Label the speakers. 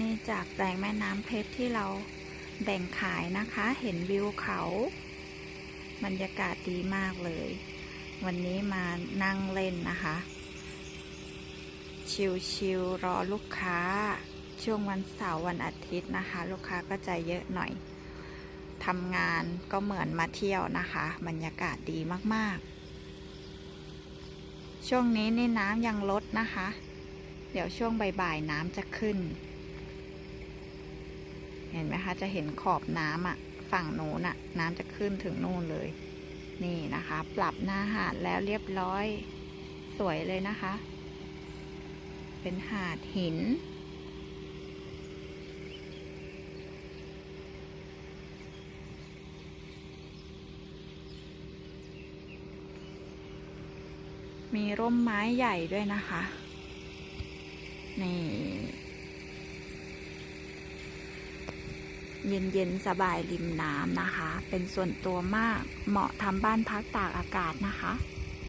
Speaker 1: นี่จากแปลงแม่น้ำเพชรที่เราแบ่งขายนะคะ เห็นวิวเขา บรรยากาศดีมากเลย วันนี้มานั่งเล่นนะคะ ชิลๆรอลูกค้า ช่วงวันเสาร์วันอาทิตย์นะคะ ลูกค้าก็จะเยอะหน่อยทำงานก็เหมือนมาเที่ยวนะคะ บรรยากาศดีมากๆ ช่วงนี้นี่น้ำยังลดนะคะ เดี๋ยวช่วงบ่ายๆน้ำจะขึ้น เห็นไหมคะ จะเห็นขอบน้ำอะฝั่งโน้นอะน้ำจะขึ้นถึงนู่นเลย นี่นะคะ ปรับหน้าหาดแล้วเรียบร้อย สวยเลยนะคะ เป็นหาดหิน มีร่มไม้ใหญ่ด้วยนะคะ นี่ เย็นๆสบายริมน้ำนะคะ เป็นส่วนตัวมากเหมาะทำบ้านพักตากอากาศนะคะ